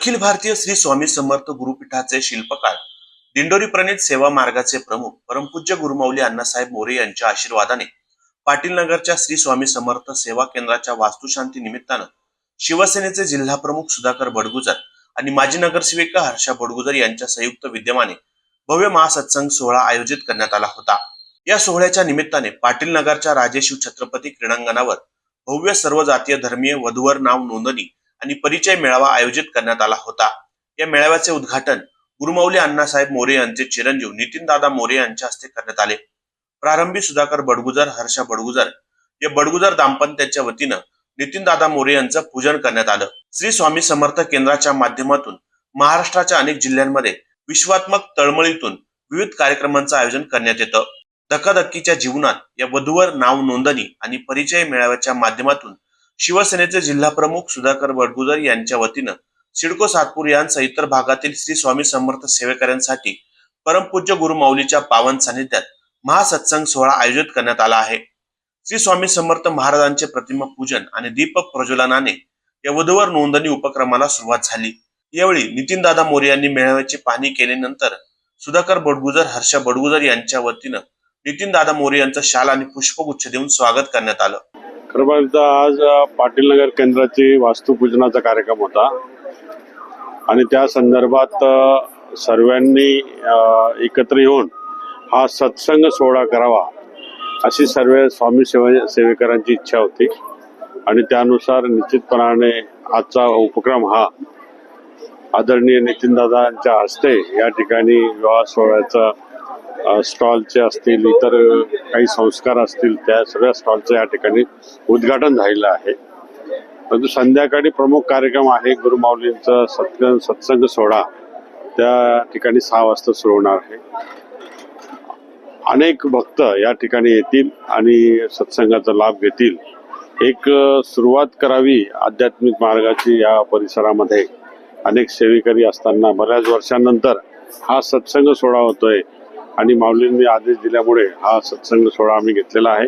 अखिल भारतीय श्री स्वामी समर्थ गुरुपीठाचे शिल्पकार दिंडोरी प्रणित सेवा मार्गाचे प्रमुख परमपूज्य गुरुमाऊली अण्णासाहेब मोरे यांच्या आशीर्वादाने पाटील नगरच्या श्री स्वामी समर्थ सेवा केंद्राच्या वास्तुशांती निमित्तानं शिवसेनेचे जिल्हा प्रमुख सुधाकर बडगुजर आणि माजी नगरसेविका हर्षा बडगुजर यांच्या संयुक्त विद्यमाने भव्य महासत्संग सोहळा आयोजित करण्यात आला होता. या सोहळ्याच्या निमित्ताने पाटील नगरच्या राजेशिव छत्रपती क्रीडांगणावर भव्य सर्व जातीय धर्मीय वधूवर नाव नोंदणी आणि परिचय मेळावा आयोजित करण्यात आला होता. या मेळाव्याचे उद्घाटन गुरुमौली अण्णासाहेब मोरे यांचे चिरंजीव नितीनदादा मोरे यांच्या हस्ते करण्यात आले. प्रारंभी सुधाकर बडगुजर हर्षा बडगुजर या बडगुजर दाम्पत्याच्या वतीनं नितीनदादा मोरे यांचं पूजन करण्यात आलं. श्री स्वामी समर्थ केंद्राच्या माध्यमातून महाराष्ट्राच्या अनेक जिल्ह्यांमध्ये विश्वात्मक तळमळीतून विविध कार्यक्रमांचं आयोजन करण्यात येतं. धकाधक्कीच्या जीवनात या वधूवर नाव नोंदणी आणि परिचय मेळाव्याच्या माध्यमातून शिवसेनेचे जिल्हा प्रमुख सुधाकर बडगुजर यांच्या वतीनं सिडको सातपूर यांसह इतर भागातील श्री स्वामी समर्थ सेवेकऱ्यांसाठी परमपूज्य गुरु माऊलीच्या पावन सानिध्यात महासत्संग सोहळा आयोजित करण्यात आला आहे. श्री स्वामी समर्थ महाराजांचे प्रतिमा पूजन आणि दीपक प्रज्वलनाने या वधूवर नोंदणी उपक्रमाला सुरुवात झाली. यावेळी नितीनदादा मोरे यांनी मेळाव्याची पाहणी केल्यानंतर सुधाकर बडगुजर हर्षा बडगुजर यांच्या वतीनं नितीनदादा मोरे यांचं शाल आणि पुष्पगुच्छ देऊन स्वागत करण्यात आलं. खरं पाहिलं आज पाटील नगर केंद्राची वास्तुपूजनाचा कार्यक्रम होता. आणि त्या संदर्भात सर्वांनी एकत्र येऊन हा सत्संग सोहळा करावा अशी सर्व स्वामी सेवा सेवेकरांची इच्छा होती. आणि त्यानुसार निश्चितपणाने आजचा उपक्रम हा आदरणीय नितीनदादांच्या हस्ते या ठिकाणी विवाह सोहळ्याचा स्टॉलचे असतील इतर काही संस्कार असतील त्या सगळ्या स्टॉलचं या ठिकाणी उद्घाटन झालेलं आहे. परंतु संध्याकाळी प्रमुख कार्यक्रम आहे गुरुमाऊलींचा सत्य सत्संग सोहळा. त्या ठिकाणी सहा वाजता सुरू होणार आहे. अनेक भक्त या ठिकाणी येतील आणि सत्संगाचा लाभ घेतील. एक सुरुवात करावी आध्यात्मिक मार्गाची या परिसरामध्ये. अनेक सेवेकरी असताना बऱ्याच वर्षांनंतर हा सत्संग सोहळा होतोय. आणि माऊलींनी आदेश दिल्यामुळे हा सत्संग सोहळा आम्ही घेतलेला आहे.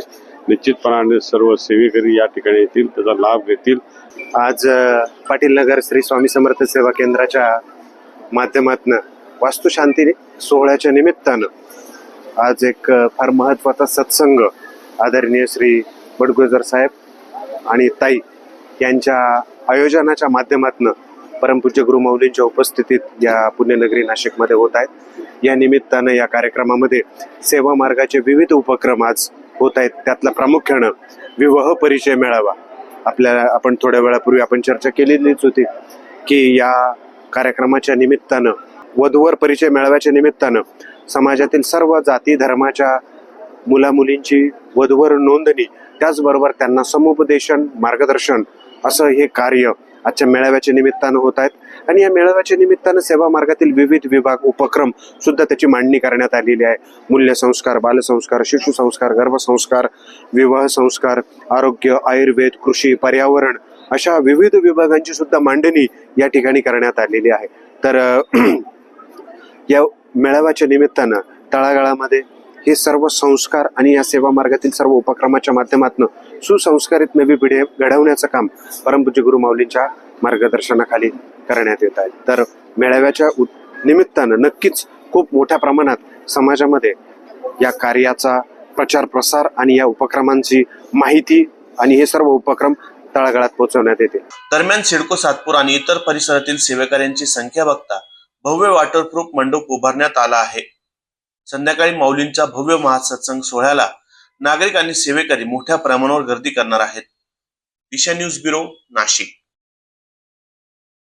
निश्चितपणाने सर्व सेवेकरी या ठिकाणी येतील त्याचा लाभ घेतील. आज पाटील नगर श्री स्वामी समर्थ सेवा केंद्राच्या माध्यमातून वास्तुशांती सोहळ्याच्या निमित्तानं आज एक फार महत्त्वाचा सत्संग आदरणीय श्री बडगुजर साहेब आणि ताई यांच्या आयोजनाच्या माध्यमातून परमपूज्य गुरुमाऊलींच्या उपस्थितीत या पुण्यनगरी नाशिकमध्ये होत आहेत. या निमित्तानं या कार्यक्रमामध्ये सेवा मार्गाचे विविध उपक्रम आज होत आहेत. त्यातला प्रामुख्यानं विवाह परिचय मेळावा. आपल्याला आपण थोड्या वेळापूर्वी आपण चर्चा केलेलीच होती की या कार्यक्रमाच्या निमित्तानं वधूवर परिचय मेळाव्याच्या निमित्तानं समाजातील सर्व जाती धर्माच्या मुलामुलींची वधूवर नोंदणी त्याचबरोबर त्यांना समुपदेशन मार्गदर्शन असं हे कार्य आजच्या मेळाव्याच्या निमित्तानं होत आहेत. आणि या मेळाव्याच्या निमित्तानं सेवा मार्गातील विविध विभाग उपक्रम सुद्धा त्याची मांडणी करण्यात आलेली आहे. मूल्यसंस्कार बालसंस्कार शिशुसंस्कार गर्भसंस्कार विवाह संस्कार आरोग्य आयुर्वेद कृषी पर्यावरण अशा विविध विभागांची सुद्धा मांडणी या ठिकाणी करण्यात आलेली आहे. तर या मेळाव्याच्या निमित्तानं तळागाळामध्ये हे सर्व संस्कार आणि या सेवा मार्गातील सर्व उपक्रमाच्या माध्यमातून सुसंस्कारित नवी पिढी घडवण्याचं काम परमपूज्य गुरु माऊलींच्या मार्गदर्शनाखाली करण्यात येत आहे. तर मेळाव्याच्या निमित्तानं नक्कीच खूप मोठ्या प्रमाणात समाजामध्ये या कार्याचा प्रचार प्रसार आणि या उपक्रमांची माहिती आणि हे सर्व उपक्रम तळागाळात पोहोचवण्यात येते. दरम्यान सिडको सातपूर आणि इतर परिसरातील सेवेकऱ्यांची संख्या बघता भव्य वॉटरप्रूफ मंडप उभारण्यात आला आहे. संध्याकाळी माऊलींच्या भव्य महासत्संग सोहळ्याला नागरिक आणि सेवेकरी मोठ्या प्रमाणावर गर्दी करणार आहेत. Disha news bureau Nashik.